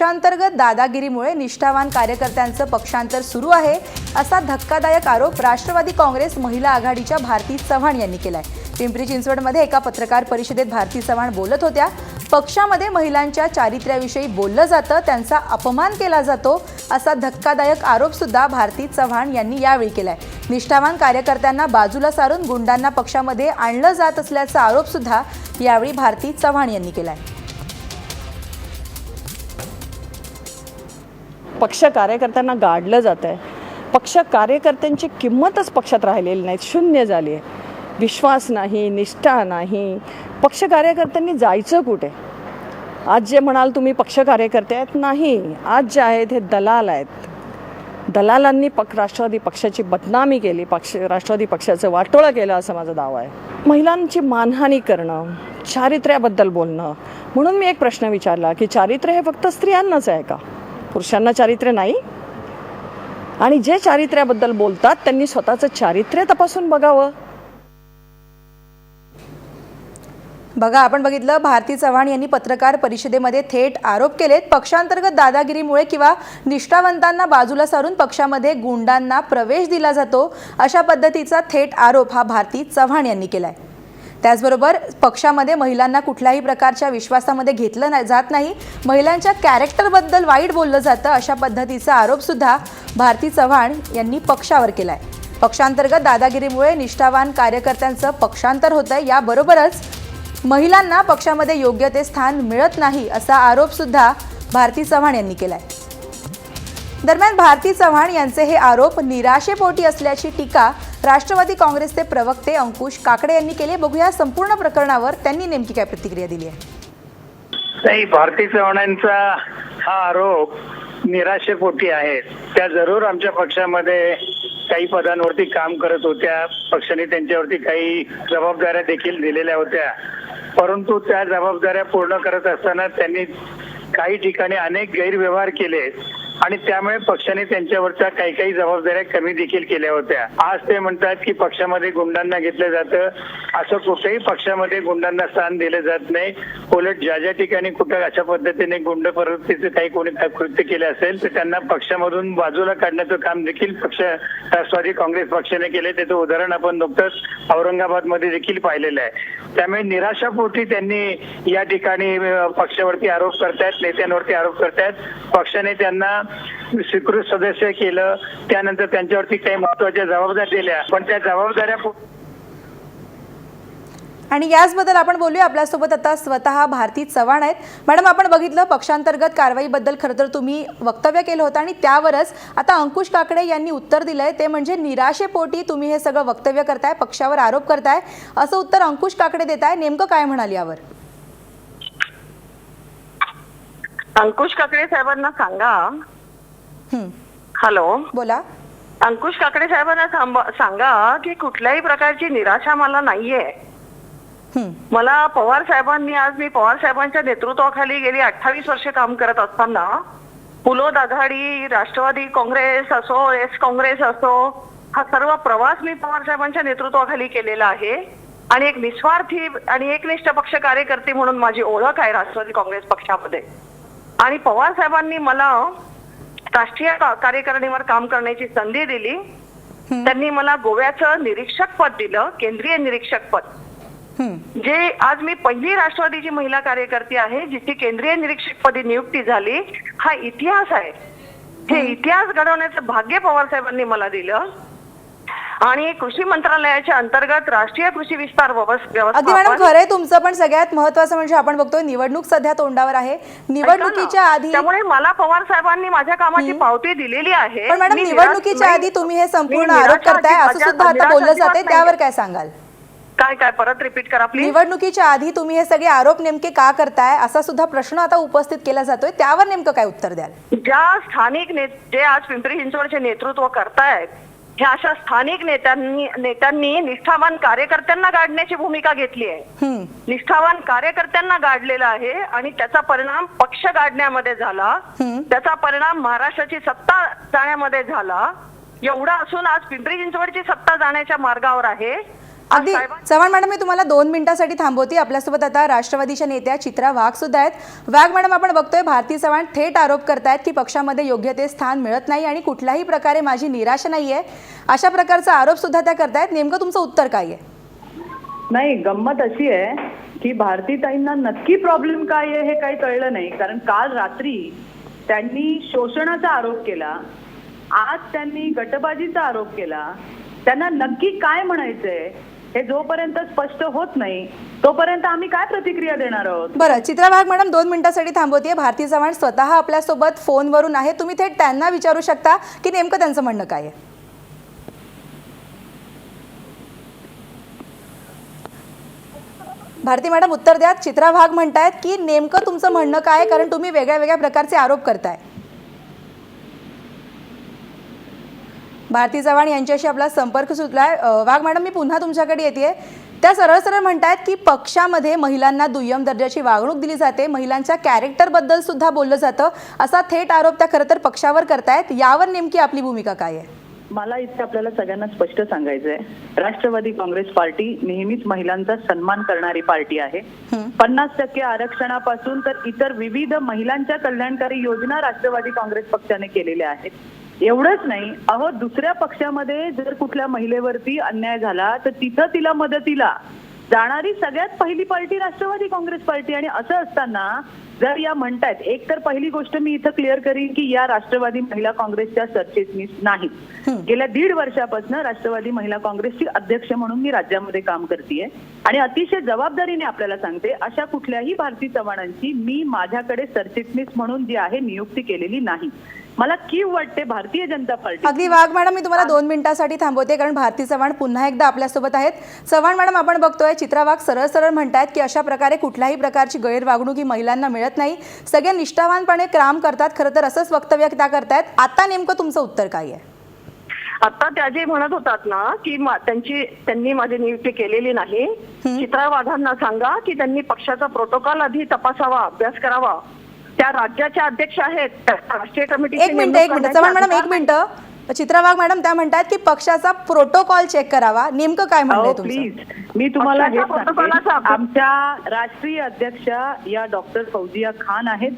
पक्षांतर्गत दादागिरीमुळे निष्ठावान कार्यकर्त्यांचं पक्षांतर सुरू आहे असा धक्कादायक आरोप राष्ट्रवादी काँग्रेस महिला आघाडीच्या भारती चव्हाण यांनी केलाय. पिंपरी चिंचवडमध्ये एका पत्रकार परिषदेत भारती चव्हाण बोलत होत्या पक्षामध्ये महिलांच्या चारित्र्याविषयी बोललं जातं त्यांचा अपमान केला जातो असा धक्कादायक आरोप सुद्धा भारती चव्हाण यांनी यावेळी केलाय. निष्ठावान कार्यकर्त्यांना बाजूला सारून गुंडांना पक्षामध्ये आणलं जात असल्याचा आरोप सुद्धा यावेळी भारती चव्हाण यांनी केलाय. पक्ष कार्यकर्त्यांना गाडलं जात आहे पक्ष कार्यकर्त्यांची किंमतच पक्षात राहिलेली नाही शून्य झाली आहे. विश्वास नाही निष्ठा नाही. पक्ष कार्यकर्त्यांनी जायचं कुठे? आज जे म्हणाल तुम्ही पक्ष कार्यकर्ते आहेत नाही. आज जे आहेत हे दलाल आहेत. दलालांनी पक राष्ट्रवादी पक्षाची बदनामी केली. पक्ष राष्ट्रवादी पक्षाचं वाटोळं केलं असं माझा दावा आहे. महिलांची मानहानी करणं चारित्र्याबद्दल बोलणं. म्हणून मी एक प्रश्न विचारला की चारित्र्य हे फक्त स्त्रियांनाच आहे का? पुरुषांना चारित्र्य नाही. आणि जे चारित्र्याबद्दल बोलतात त्यांनी स्वतःचं चारित्र्य तपासून बघावं. बघा आपण बघितलं भारती चव्हाण यांनी पत्रकार परिषदेमध्ये थेट आरोप केलेत. पक्षांतर्गत दादागिरीमुळे किंवा निष्ठावंतांना बाजूला सारून पक्षामध्ये गुंडांना प्रवेश दिला जातो अशा पद्धतीचा थेट आरोप हा भारती चव्हाण यांनी केलाय. त्याचबरोबर पक्षामध्ये महिलांना कुठल्याही प्रकारच्या विश्वासामध्ये घेतलं नाही जात नाही. महिलांच्या कॅरेक्टरबद्दल वाईट बोललं जातं अशा पद्धतीचा आरोपसुद्धा भारती चव्हाण यांनी पक्षावर केला आहे पक्षांतर्गत दादागिरीमुळे निष्ठावान कार्यकर्त्यांचं पक्षांतर होतं आहे याबरोबरच महिलांना पक्षामध्ये योग्य ते स्थान मिळत नाही असा आरोपसुद्धा भारती चव्हाण यांनी केला आहे दरम्यान भारती चव्हाण यांचे हे आरोप निराशेपोटी असल्याची टीका राष्ट्रवादी काँग्रेसचे प्रवक्ते अंकुश काकडे यांनी केली बघूया संपूर्ण प्रकरणावर त्यांनी नेमकी काय प्रतिक्रिया दिली आहे. नाही भारती चव्हाणांचा हा आरोप निराशेपोटी आहे. त्या जरूर आमच्या पक्षामध्ये काही पदांवरती काम करत होत्या. पक्षाने त्यांच्यावरती काही जबाबदाऱ्या देखील दिलेल्या होत्या. परंतु त्या जबाबदाऱ्या पूर्ण करत असताना त्यांनी काही ठिकाणी अनेक गैरव्यवहार केले. आणि त्यामुळे पक्षाने त्यांच्यावरच्या काही काही जबाबदाऱ्या कमी देखील केल्या होत्या. आज ते म्हणतात की पक्षामध्ये गुंडांना घेतलं जातं. असं कुठेही पक्षामध्ये गुंडांना स्थान दिलं जात नाही. उलट ज्या ज्या ठिकाणी कुठं अशा पद्धतीने गुंड प्रवृत्तीचे काही कोणी कृत्य केले असेल तर त्यांना पक्षामधून बाजूला काढण्याचं काम देखील पक्ष राष्ट्रवादी काँग्रेस पक्षाने केले त्याचं उदाहरण आपण नुकतंच औरंगाबादमध्ये देखील पाहिलेलं आहे. त्यामुळे निराशापोटी त्यांनी या ठिकाणी पक्षावरती आरोप करतायत नेत्यांवरती आरोप करतायत. पक्षाने त्यांना स्वीकृत सदस्य केलं. त्यानंतर त्यांच्यावरती काही महत्त्वाच्या जबाबदाऱ्या दिल्या. पण त्या जबाबदाऱ्या आणि याचबद्दल आपण बोलूया. आपल्यासोबत आता स्वतः भारती चव्हाण आहेत. मॅडम आपण बघितलं पक्षांतर्गत कारवाईबद्दल खरं तर तुम्ही वक्तव्य केलं होतं आणि त्यावरच आता अंकुश काकडे यांनी उत्तर दिलंय. ते म्हणजे निराशेपोटी तुम्ही हे सगळं वक्तव्य करताय पक्षावर आरोप करताय. असं उत्तर अंकुश काकडे देताय नेमकं काय म्हणाल यावर? अंकुश काकडे साहेबांना सांगा. हं, हॅलो. बोला. अंकुश काकडे साहेबांना सांगा की कुठल्याही प्रकारची निराशा मला नाहीये. मला पवार साहेबांनी आज मी पवार साहेबांच्या नेतृत्वाखाली गेली अठ्ठावीस वर्ष काम करत असताना पुलोद आघाडी राष्ट्रवादी काँग्रेस असो एस काँग्रेस असो हा सर्व प्रवास मी पवार साहेबांच्या नेतृत्वाखाली केलेला आहे. आणि एक निस्वार्थी आणि एकनिष्ठ पक्ष कार्यकर्ते म्हणून माझी ओळख आहे राष्ट्रवादी काँग्रेस पक्षामध्ये. आणि पवार साहेबांनी मला राष्ट्रीय कार्यकारिणीवर काम करण्याची संधी दिली. त्यांनी मला गोव्याचं निरीक्षक पद दिलं केंद्रीय निरीक्षक पद. जे आज मी पहिली राष्ट्रवादीची महिला कार्यकर्ती आहे जिची केंद्रीय निरीक्षक पदी नियुक्ती झाली हा इतिहास आहे. हे इतिहास घडवण्याचं भाग्य पवार साहेबांनी मला दिलं. आणि कृषी मंत्रालयाच्या अंतर्गत राष्ट्रीय कृषी विस्तार अगदी मॅडम खरंय तुमचं पण सगळ्यात महत्वाचं म्हणजे आपण बघतोय निवडणूक सध्या तोंडावर आहे. निवडणुकीच्या. आधी त्यामुळे मला पवार साहेबांनी माझ्या कामाची पावती दिलेली आहे. पण मॅडम निवडणुकीच्या आधी तुम्ही हे संपूर्ण आरोप करताय असं सुद्धा आता बोललं जाते. त्यावर काय सांगाल? काय काय? परत रिपीट करा प्लीज निवडणुकीच्या आधी तुम्ही हे सगळे आरोप नेमके का करताय? असा सुद्धा प्रश्न आता उपस्थित केला जातोय. त्यावर नेमकं काय उत्तर द्याल? ज्या स्थानिक ने जे आज पिंपरी चिंचवडचे नेतृत्व करतायत ह्या अशा स्थानिक नेत्यांनी नेत्यांनी निष्ठावान कार्यकर्त्यांना गाडण्याची भूमिका घेतली आहे. हं, निष्ठावान कार्यकर्त्यांना गाडलेला आहे आणि त्याचा परिणाम पक्ष गाडण्यामध्ये झाला. हं. त्याचा परिणाम महाराष्ट्राची सत्ता जाण्यामध्ये झाला. एवढा असून आज पिंपरी चिंचवडची सत्ता जाण्याच्या मार्गावर आहे. अगदी. चव्हाण मॅडम मी तुम्हाला दोन मिनिटासाठी थांबवते. आपल्यासोबत आता राष्ट्रवादीच्या नेत्या चित्रा वाघ सुद्धा आहेत. वाघ मॅडम आपण बघतोय भारती चव्हाण थेट आरोप करतायत की पक्षामध्ये योग्य ते स्थान मिळत नाही आणि कुठल्याही प्रकारे माझी निराशा नाहीये. अशा प्रकारचा आरोप सुद्धा त्या करतायत. नेमकं तुमचं उत्तर काय आहे? नाही गंमत अशी आहे की भारतीताईंना नक्की प्रॉब्लेम काय आहे हे काही कळलं नाही. कारण काल रात्री त्यांनी शोषणाचा आरोप केला. आज त्यांनी गटबाजीचा आरोप केला. त्यांना नक्की काय म्हणायचंय? हे जोपर्यंत स्पष्ट होत नाही तोपर्यंत आम्ही काय प्रतिक्रिया देणार आहोत? बरं चित्रा वाघ मॅडम दोन मिनिटासाठी थांबवते भारती चव्हाण स्वतः आपल्यासोबत फोनवरून आहे. तुम्ही थेट त्यांना विचारू शकता की नेमकं त्यांचं म्हणणं काय आहे? भारती मॅडम उत्तर द्या चित्रा वाघ म्हणतायत की नेमकं तुमचं म्हणणं काय आहे? कारण तुम्ही वेगळ्या वेगळ्या प्रकारचे आरोप करताय. भारती चव्हाण यांच्याशी आपला संपर्क सुटलाय. अ, वाघ मॅडम मी पुन्हा तुमच्याकडे येते त्या सरळ सरळ म्हणतायत की पक्षामध्ये महिलांना दुय्यम दर्जाची वागणूक दिली जाते. महिलांच्या कॅरेक्टरबद्दल सुद्धा बोललं जातं. असा थेट आरोप त्या खरं तर पक्षावर करतायत. यावर नेमकी आपली भूमिका काय आहे? मला इथे आपल्याला सगळ्यांना स्पष्ट सांगायचंय. राष्ट्रवादी काँग्रेस पार्टी नेहमीच महिलांचा सन्मान करणारी पार्टी आहे. पन्नास टक्के आरक्षणापासून तर इतर विविध महिलांच्या कल्याणकारी योजना राष्ट्रवादी काँग्रेस पक्षाने केलेल्या आहेत. एवढंच नाही. अहो दुसऱ्या पक्षामध्ये जर कुठल्या महिलेवरती अन्याय झाला तर तिथं तिला मदतीला. जाणारी सगळ्यात पहिली पार्टी राष्ट्रवादी काँग्रेस पार्टी. आणि असं असताना जर या म्हणतायत एक तर पहिली गोष्ट मी इथं क्लिअर करीन की या राष्ट्रवादी महिला काँग्रेसच्या सरचिटणीस नाहीत गेल्या दीड वर्षापासून राष्ट्रवादी महिला काँग्रेसची अध्यक्ष म्हणून मी राज्यामध्ये काम करतेय. आणि अतिशय जबाबदारीने आपल्याला सांगते अशा कुठल्याही भारती चव्हाणांची मी माझ्याकडे सरचिटणीस म्हणून जी आहे नियुक्ती केलेली नाही. मला कीव वाटते भारतीय जनता पार्टी अगदी वाघ मॅडम मी तुम्हाला दोन मिनिटांसाठी थांबवते कारण भारती चव्हाण पुन्हा एकदा आपल्यासोबत आहेत. चव्हाण मॅडम आपण बघतोय चित्रा वाघ सरळ सरळ म्हणतायत की अशा प्रकारे कुठल्याही प्रकारची गैरवागणूक ही महिलांना मिळत नाही. सगळे निष्ठावानपणे काम करतात खरं तर असंच वक्तव्य त्या करतायत. आता नेमकं तुमचं उत्तर काय आहे? आता त्या जे म्हणत होतात ना की त्यांची त्यांनी माझी नियुक्ती केलेली नाही. चित्रा वाघांना सांगा की त्यांनी पक्षाचा प्रोटोकॉल आधी तपासावा अभ्यास करावा. त्या राज्याच्या अध्यक्ष आहेत राष्ट्रीय कमिटीची एक मिनिट एक मिनिट. चव्हाण मॅडम एक मिनिट. चित्रा वाघ मॅडम त्या म्हणतात की पक्षाचा प्रोटोकॉल चेक करावा. नेमकं काय तुमचं? प्लीज मी तुम्हाला हे सांगते. आमच्या राष्ट्रीय अध्यक्षा या डॉक्टर फौजिया खान आहेत.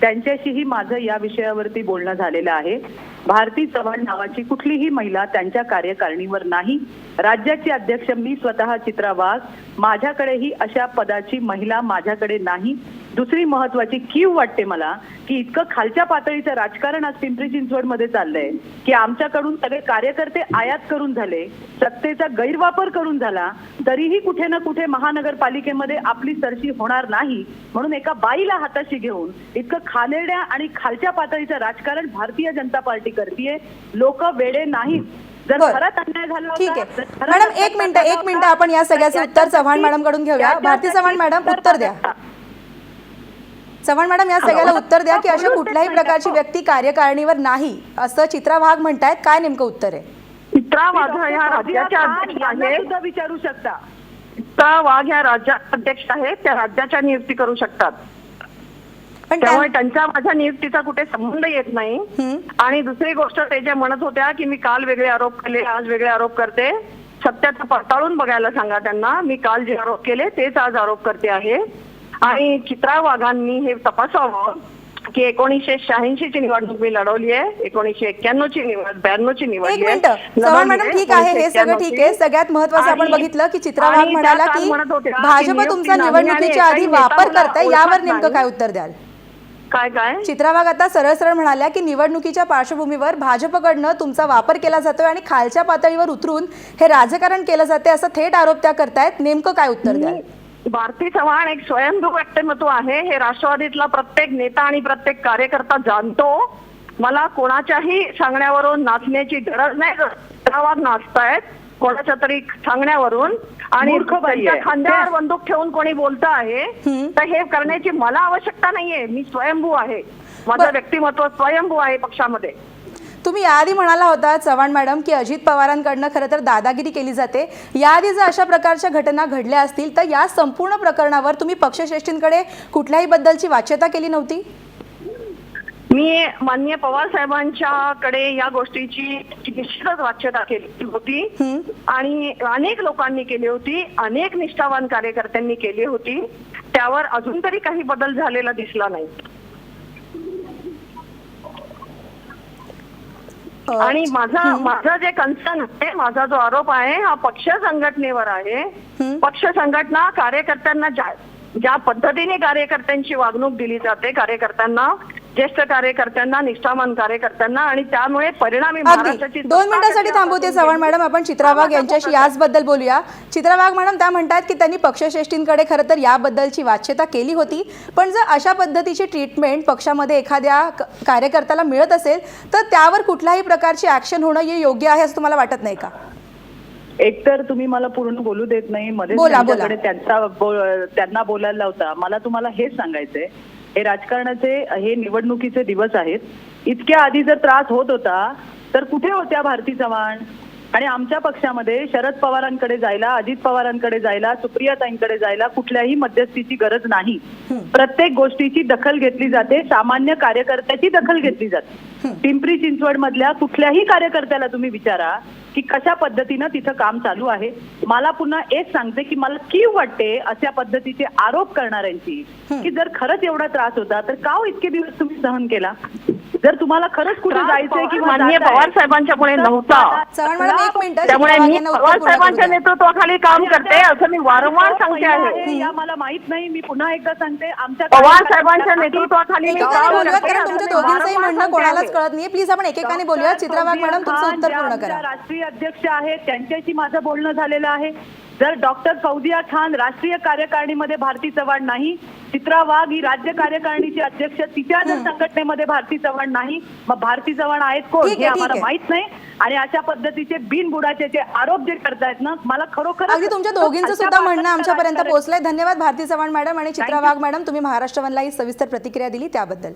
त्यांच्याशीही माझं या विषयावरती बोलणं झालेलं आहे. भारती चव्हाण नावाची कुठलीही महिला त्यांच्या कार्यकारिणीवर नाही. राज्याची अध्यक्ष मी स्वतः चित्रा वाघ माझ्याकडेही अशा पदाची महिला माझ्याकडे नाही. दुसरी महत्वाची कीव वाटते मला की इतकं खालच्या पातळीचं राजकारण आज पिंपरी चिंचवडमध्ये चाललंय की आमच्याकडून सगळे कार्यकर्ते आयात करून झाले सत्तेचा गैरवापर करून झाला तरीही कुठे ना कुठे महानगरपालिकेमध्ये आपली सरशी होणार नाही म्हणून एका बाईला हाताशी घेऊन इतकं खालेड्या आणि खालच्या पातळीचं राजकारण भारतीय जनता पार्टी करतीये लोक वेडे नाहीत. जर बरं. खरंच अन्याय झाला होता, ठीक आहे. मॅडम एक मिनिट एक मिनिट आपण या सगळ्याचं तर उत्तर चव्हाण मॅडमकडून घेऊया. भारती चव्हाण मॅडम उत्तर द्या. चव्हाण मॅडम या सगळ्याला उत्तर द्या की अशा कुठल्याही प्रकारची व्यक्ती कार्यकारिणीवर नाही असं चित्रा वाघ म्हणतायत. काय नेमकं उत्तर आहे? चित्रा वाघ ह्या राज्याच्या सुद्धा विचारू शकता. चित्रा वाघ ह्या राज्याच्या अध्यक्ष आहेत. त्या राज्याच्या नियुक्ती करू शकतात. त्यामुळे त्यांच्या माझ्या नियुक्तीचा कुठे संबंध येत नाही. हं. आणि दुसरी गोष्ट ते जे म्हणत होत्या की मी काल वेगळे आरोप केले आज वेगळे आरोप करते सत्याचं पडताळून बघायला सांगा त्यांना. मी काल जे आरोप केले तेच आज आरोप करते आहे. आणि चित्रा वाघांनी हे तपासावं की एकोणीसशे शहाऐंशी ची निवडणूक मी लढवली आहे एकोणीसशे एक्क्याण्णव ची निवड ब्याण्णव ची मिनिट. चव्हाण मॅडम ठीक आहे हे सगळं ठीक आहे. सगळ्यात महत्वाचं आपण बघितलं की चित्रा वाघ म्हणाला की भाजप तुमचा निवडणुकीच्या आधी वापर करताय यावर नेमकं काय उत्तर द्याल? काय काय? चित्रा वाघ आता सरळ सरळ म्हणाल्या की निवडणुकीच्या पार्श्वभूमीवर भाजपकडनं तुमचा वापर केला जातोय आणि खालच्या पातळीवर उतरून हे राजकारण केलं जाते असं थेट आरोप त्या करतायत. नेमकं काय उत्तर द्याल? भारती चव्हाण एक स्वयंभू व्यक्तिमत्व आहे. हे राष्ट्रवादीतला प्रत्येक नेता आणि प्रत्येक कार्यकर्ता जाणतो. मला कोणाच्याही सांगण्यावरून नाचण्याची गरज नाही. गावात नाचतायत कोणाच्या तरी सांगण्यावरून आणि खांद्यावर बंदूक ठेवून कोणी बोलत आहे. तर हे करण्याची मला आवश्यकता नाहीये. मी स्वयंभू आहे. माझं व्यक्तिमत्व स्वयंभू आहे पक्षामध्ये. तुम्ही याआधी म्हणाला होता चव्हाण मॅडम की अजित पवारांकडनं खरं तर दादागिरी केली जाते. याआधी जर अशा प्रकारच्या घटना घडल्या असतील तर या संपूर्ण प्रकरणावर तुम्ही पक्षश्रेष्ठींकडे कुठल्याही बद्दलची वाच्यता केली नव्हती? मी माननीय पवार साहेबांच्याकडे या गोष्टीची निश्चितच वाच्यता केली होती. आणि अनेक लोकांनी केली होती अनेक निष्ठावान कार्यकर्त्यांनी केली होती. त्यावर अजून तरी काही बदल झालेला दिसला नाही. आणि माझा माझा जे कन्सर्न आहे माझा जो आरोप आहे हा पक्ष संघटनेवर आहे. हं. पक्ष संघटना कार्यकर्त्यांना ज्या पद्धतीने कार्यकर्त्यांची वागणूक दिली जाते कार्यकर्त्यांना ज्येष्ठ कार्यकर्त्यांना निष्ठावान कार्यकर्त्यांना आणि त्यामुळे परिणामी महाराष्ट्राची दोन मिनिटांसाठी थांबवते चव्हाण मॅडम. आपण चित्रा वाघ यांच्याशी याचबद्दल बोलूया. चित्रा वाघ मॅडम त्या म्हणतात की त्यांनी पक्षश्रेष्ठींकडे खरं तर याबद्दलची वाच्यता केली होती. पण जर अशा पद्धतीची ट्रीटमेंट पक्षामध्ये एखाद्या कार्यकर्त्याला मिळत असेल तर त्यावर कुठल्याही प्रकारची ऍक्शन होणं हे योग्य आहे असं तुम्हाला वाटत नाही का? एकतर तुम्ही मला पूर्ण बोलू देत नाही. मध्ये बोला, बोला. त्यांच्याकडे त्यांचा त्यांना बोलायला लावता. मला तुम्हाला हेच सांगायचंय. हे राजकारणाचे हे निवडणुकीचे दिवस आहेत. इतक्या आधी जर त्रास होत होता तर कुठे होत्या भारती चव्हाण? आणि आमच्या पक्षामध्ये शरद पवारांकडे जायला अजित पवारांकडे जायला सुप्रियाताईंकडे जायला कुठल्याही मध्यस्थीची गरज नाही. प्रत्येक गोष्टीची दखल घेतली जाते सामान्य कार्यकर्त्याची दखल घेतली जाते. पिंपरी चिंचवड मधल्या कुठल्याही कार्यकर्त्याला तुम्ही विचारा की कशा पद्धतीनं तिथं काम चालू आहे. मला पुन्हा एक सांगते की मला कीव वाटते अशा पद्धतीचे आरोप करणाऱ्यांची की जर खरंच एवढा त्रास होता तर का इतके दिवस तुम्ही सहन केला? जर तुम्हाला खरंच कुठे जायचंय किंवा माननीय पवार साहेबांच्यामुळे तर नव्हता. त्यामुळे मी पवार साहेबांच्या नेतृत्वाखाली काम करते असं मी वारंवार सांगते आहे. या मला माहीत नाही मी पुन्हा एकदा सांगते. आमच्या पवार साहेबांच्या नेतृत्वाखाली मी तुमच्या दोघींचंही म्हणणं कोणालाच. कळत नाही. प्लीज आपण एकेकाने बोलूया. चित्रा वाघ मॅडम तुमचं उत्तर पूर्ण करा. राष्ट्रीय अध्यक्ष आहेत त्यांच्याशी माझं बोलणं झालेलं आहे. जर डॉक्टर फौजिया खान राष्ट्रीय कार्यकारिणीमध्ये भारती चव्हाण नाही चित्रा वाघ ही राज्य कार्यकारिणीची अध्यक्ष तिच्या जर संघटनेमध्ये भारती चव्हाण नाही मग भारती चव्हाण आहेत कोण? हे आम्हाला. माहीत नाही. आणि अशा पद्धतीचे बिनबुडाचे जे आरोप जे करतायत ना मला खरोखर अगदी तुमच्या दोघींचं सुद्धा म्हणणं आमच्यापर्यंत पोहोचलंय. धन्यवाद भारती चव्हाण मॅडम आणि चित्रा. वाघ मॅडम. तुम्ही महाराष्ट्र वनला ही सविस्तर प्रतिक्रिया दिली त्याबद्दल.